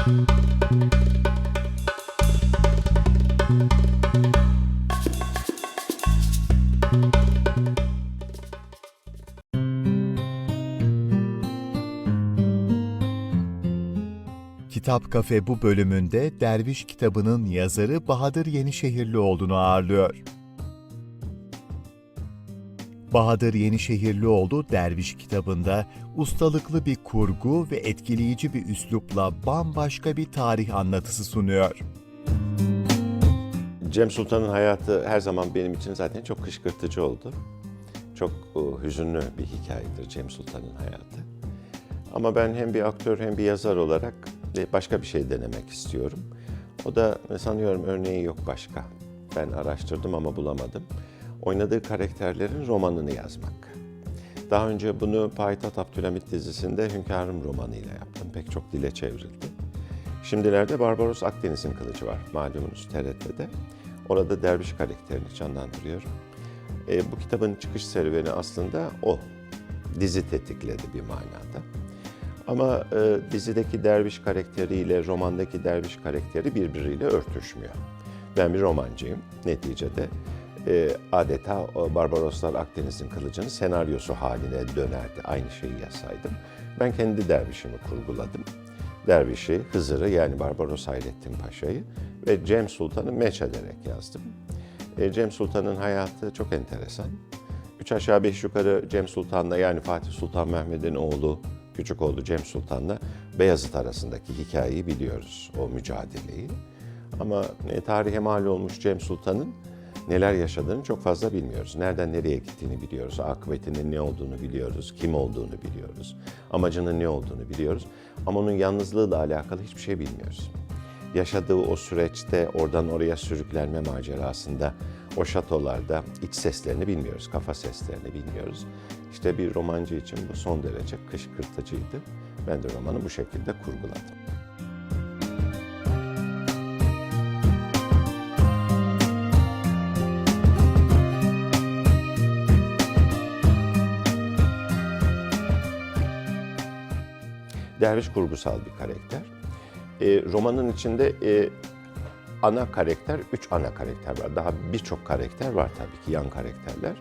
Kitap Kafe bu bölümünde Derviş kitabının yazarı Bahadır Yenişehirlioğlu'nu ağırlıyor. Bahadır Yenişehirlioğlu Derviş kitabında ustalıklı bir kurgu ve etkileyici bir üslupla bambaşka bir tarih anlatısı sunuyor. Cem Sultan'ın hayatı her zaman benim için zaten çok kışkırtıcı oldu. Çok e, hüzünlü bir hikayedir Cem Sultan'ın hayatı. Ama ben hem bir aktör hem bir yazar olarak e, başka bir şey denemek istiyorum. O da e, sanıyorum örneği yok başka. Ben araştırdım ama bulamadım. Oynadığı karakterlerin romanını yazmak. Daha önce bunu Payitaht Abdülhamit dizisinde Hünkârım romanıyla yaptım. Pek çok dile çevrildi. Şimdilerde Barbaros Akdeniz'in kılıcı var malumunuz TRT'de. Orada derviş karakterini canlandırıyorum. E, bu kitabın çıkış serüveni aslında o. Dizi tetikledi bir manada. Ama e, dizideki derviş karakteriyle romandaki derviş karakteri birbiriyle örtüşmüyor. Ben bir romancıyım neticede. E, adeta Barbaroslar Akdeniz'in kılıcını senaryosu haline dönerdi. Aynı şeyi yazsaydım. Ben kendi dervişimi kurguladım. Dervişi, Hızır'ı yani Barbaros Hayrettin Paşa'yı ve Cem Sultan'ı meç ederek yazdım. E, Cem Sultan'ın hayatı çok enteresan. Üç aşağı beş yukarı Cem Sultan'la yani Fatih Sultan Mehmet'in oğlu, küçük oğlu Cem Sultan'la Beyazıt arasındaki hikayeyi biliyoruz, o mücadeleyi. Ama e, tarihe mal olmuş Cem Sultan'ın neler yaşadığını çok fazla bilmiyoruz. Nereden nereye gittiğini biliyoruz, akıbetinin ne olduğunu biliyoruz, kim olduğunu biliyoruz, amacının ne olduğunu biliyoruz. Ama onun yalnızlığıyla alakalı hiçbir şey bilmiyoruz. Yaşadığı o süreçte oradan oraya sürüklenme macerasında, o şatolarda iç seslerini bilmiyoruz, kafa seslerini bilmiyoruz. İşte bir romancı için bu son derece kışkırtıcıydı. Ben de romanı bu şekilde kurguladım. Derviş kurgusal bir karakter. E, romanın içinde e, ana karakter, üç ana karakter var. Daha birçok karakter var tabii ki, yan karakterler.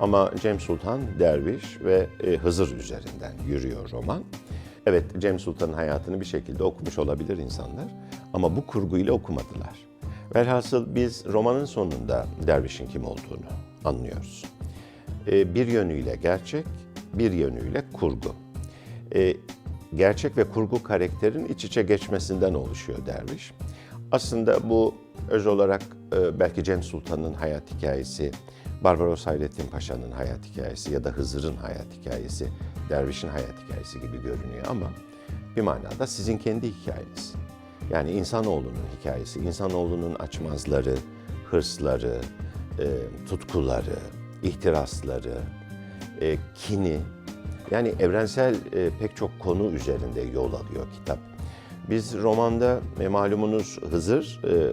Ama Cem Sultan, Derviş ve e, Hızır üzerinden yürüyor roman. Evet, Cem Sultan'ın hayatını bir şekilde okumuş olabilir insanlar. Ama bu kurguyla okumadılar. Velhasıl biz romanın sonunda Derviş'in kim olduğunu anlıyoruz. E, bir yönüyle gerçek, bir yönüyle kurgu. E, gerçek ve kurgu karakterin iç içe geçmesinden oluşuyor derviş. Aslında bu öz olarak e, belki Cem Sultan'ın hayat hikayesi, Barbaros Hayrettin Paşa'nın hayat hikayesi ya da Hızır'ın hayat hikayesi, dervişin hayat hikayesi gibi görünüyor ama bir manada sizin kendi hikayeniz. Yani insanoğlunun hikayesi, insanoğlunun açmazları, hırsları, e, tutkuları, ihtirasları, e, kini, yani evrensel e, pek çok konu üzerinde yol alıyor kitap. Biz romanda e, malumunuz Hızır e,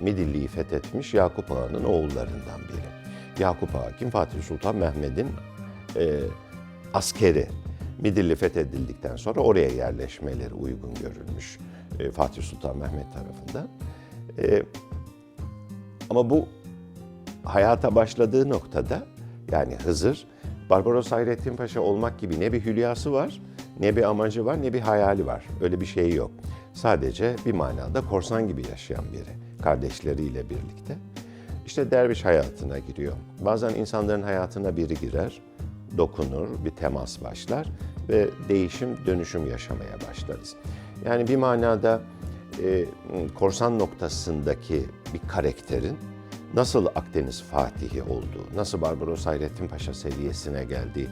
Midilli'yi fethetmiş Yakup Ağa'nın oğullarından biri. Yakup Ağa kim? Fatih Sultan Mehmet'in e, askeri. Midilli fethedildikten sonra oraya yerleşmeleri uygun görülmüş e, Fatih Sultan Mehmet tarafından. E, ama bu hayata başladığı noktada yani Hızır Barbaros Hayrettin Paşa olmak gibi ne bir hülyası var, ne bir amacı var, ne bir hayali var. Öyle bir şey yok. Sadece bir manada korsan gibi yaşayan biri, kardeşleriyle birlikte. İşte derviş hayatına giriyor. Bazen insanların hayatına biri girer, dokunur, bir temas başlar ve değişim, dönüşüm yaşamaya başlarız. Yani bir manada e, korsan noktasındaki bir karakterin nasıl Akdeniz Fatihi olduğu, nasıl Barbaros Hayrettin Paşa seviyesine geldiği,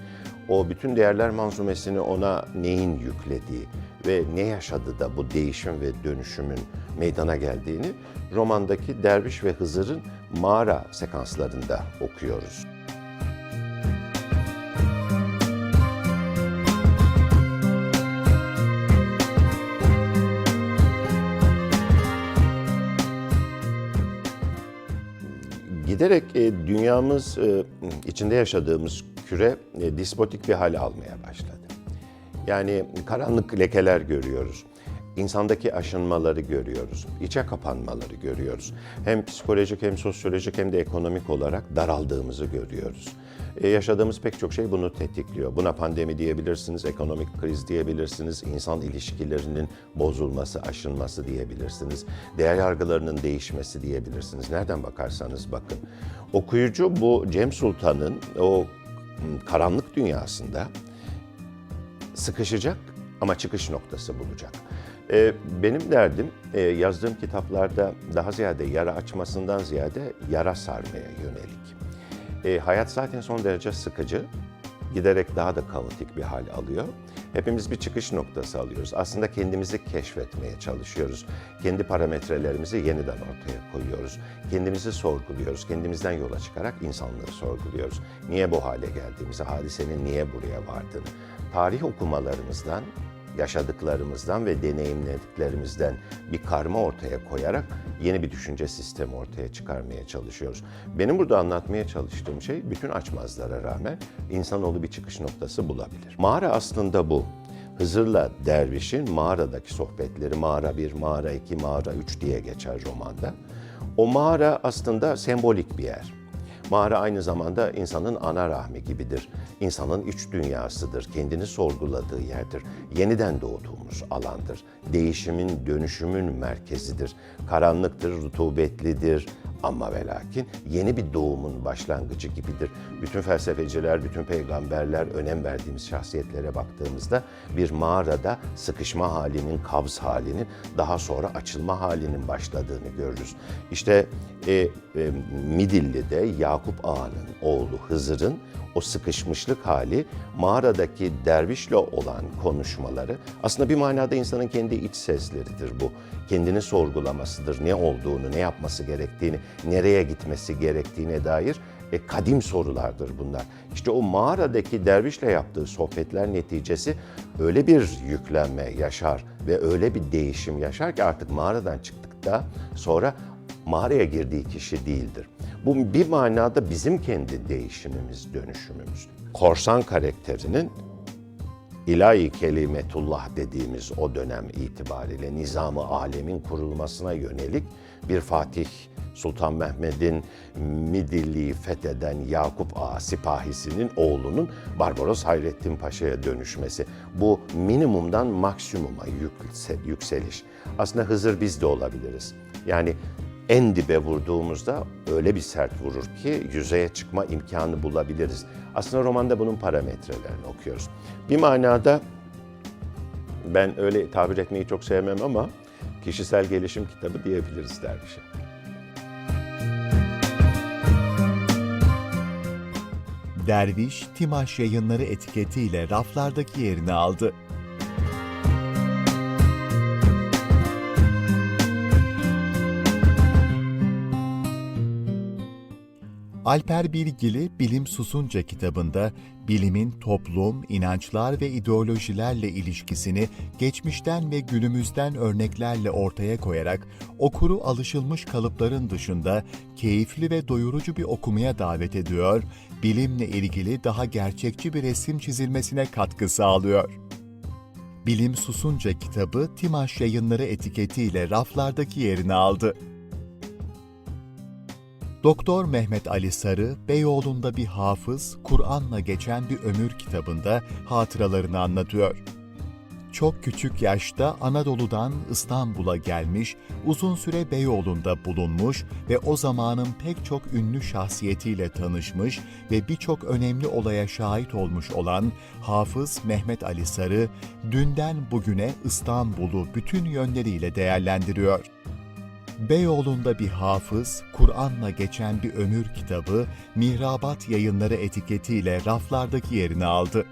o bütün değerler manzumesini ona neyin yüklediği ve ne yaşadı da bu değişim ve dönüşümün meydana geldiğini romandaki Derviş ve Hızır'ın mağara sekanslarında okuyoruz. Giderek e, dünyamız e, içinde yaşadığımız küre e, dispotik bir hale almaya başladı. Yani karanlık lekeler görüyoruz. İnsandaki aşınmaları görüyoruz. içe kapanmaları görüyoruz. Hem psikolojik hem sosyolojik hem de ekonomik olarak daraldığımızı görüyoruz. E, yaşadığımız pek çok şey bunu tetikliyor. Buna pandemi diyebilirsiniz, ekonomik kriz diyebilirsiniz, insan ilişkilerinin bozulması, aşınması diyebilirsiniz, değer yargılarının değişmesi diyebilirsiniz. Nereden bakarsanız bakın. Okuyucu bu Cem Sultan'ın o m, karanlık dünyasında sıkışacak ama çıkış noktası bulacak. Ee, benim derdim e, yazdığım kitaplarda daha ziyade yara açmasından ziyade yara sarmaya yönelik. E, hayat zaten son derece sıkıcı, giderek daha da kaotik bir hal alıyor. Hepimiz bir çıkış noktası alıyoruz. Aslında kendimizi keşfetmeye çalışıyoruz. Kendi parametrelerimizi yeniden ortaya koyuyoruz. Kendimizi sorguluyoruz. Kendimizden yola çıkarak insanlığı sorguluyoruz. Niye bu hale geldiğimizi, hadisenin niye buraya vardığını. Tarih okumalarımızdan, yaşadıklarımızdan ve deneyimlediklerimizden bir karma ortaya koyarak yeni bir düşünce sistemi ortaya çıkarmaya çalışıyoruz. Benim burada anlatmaya çalıştığım şey bütün açmazlara rağmen insanoğlu bir çıkış noktası bulabilir. Mağara aslında bu. Hızır'la Derviş'in mağaradaki sohbetleri mağara 1, mağara 2, mağara 3 diye geçer romanda. O mağara aslında sembolik bir yer. Mağara aynı zamanda insanın ana rahmi gibidir. İnsanın iç dünyasıdır, kendini sorguladığı yerdir. Yeniden doğduğumuz alandır. Değişimin, dönüşümün merkezidir. Karanlıktır, rutubetlidir ama ve lakin yeni bir doğumun başlangıcı gibidir. Bütün felsefeciler, bütün peygamberler, önem verdiğimiz şahsiyetlere baktığımızda bir mağarada sıkışma halinin, kabz halinin, daha sonra açılma halinin başladığını görürüz. İşte e, e, Midilli'de Yakup Ağa'nın oğlu Hızır'ın o sıkışmışlık hali mağaradaki dervişle olan konuşmaları aslında bir manada insanın kendi iç sesleridir bu. Kendini sorgulamasıdır. Ne olduğunu, ne yapması gerektiğini, nereye gitmesi gerektiğine dair e, kadim sorulardır bunlar. İşte o mağaradaki dervişle yaptığı sohbetler neticesi öyle bir yüklenme yaşar ve öyle bir değişim yaşar ki artık mağaradan çıktıkta sonra mağaraya girdiği kişi değildir. Bu bir manada bizim kendi değişimimiz, dönüşümümüz. Korsan karakterinin ilahi kelimetullah dediğimiz o dönem itibariyle nizamı alemin kurulmasına yönelik bir Fatih Sultan Mehmet'in Midilli'yi fetheden Yakup Ağa sipahisinin oğlunun Barbaros Hayrettin Paşa'ya dönüşmesi. Bu minimumdan maksimuma yükse- yükseliş. Aslında Hızır biz de olabiliriz. Yani en dibe vurduğumuzda öyle bir sert vurur ki yüzeye çıkma imkanı bulabiliriz. Aslında romanda bunun parametrelerini okuyoruz. Bir manada ben öyle tabir etmeyi çok sevmem ama kişisel gelişim kitabı diyebiliriz dervişe. Derviş, Timaş yayınları etiketiyle raflardaki yerini aldı. Alper Bilgili Bilim Susunca kitabında bilimin toplum, inançlar ve ideolojilerle ilişkisini geçmişten ve günümüzden örneklerle ortaya koyarak okuru alışılmış kalıpların dışında keyifli ve doyurucu bir okumaya davet ediyor, bilimle ilgili daha gerçekçi bir resim çizilmesine katkı sağlıyor. Bilim Susunca kitabı Timaş Yayınları etiketiyle raflardaki yerini aldı. Doktor Mehmet Ali Sarı, Beyoğlu'nda bir hafız, Kur'an'la geçen bir ömür kitabında hatıralarını anlatıyor. Çok küçük yaşta Anadolu'dan İstanbul'a gelmiş, uzun süre Beyoğlu'nda bulunmuş ve o zamanın pek çok ünlü şahsiyetiyle tanışmış ve birçok önemli olaya şahit olmuş olan Hafız Mehmet Ali Sarı, dünden bugüne İstanbul'u bütün yönleriyle değerlendiriyor. Beyoğlu'nda bir hafız, Kur'an'la geçen bir ömür kitabı, Mihrabat yayınları etiketiyle raflardaki yerini aldı.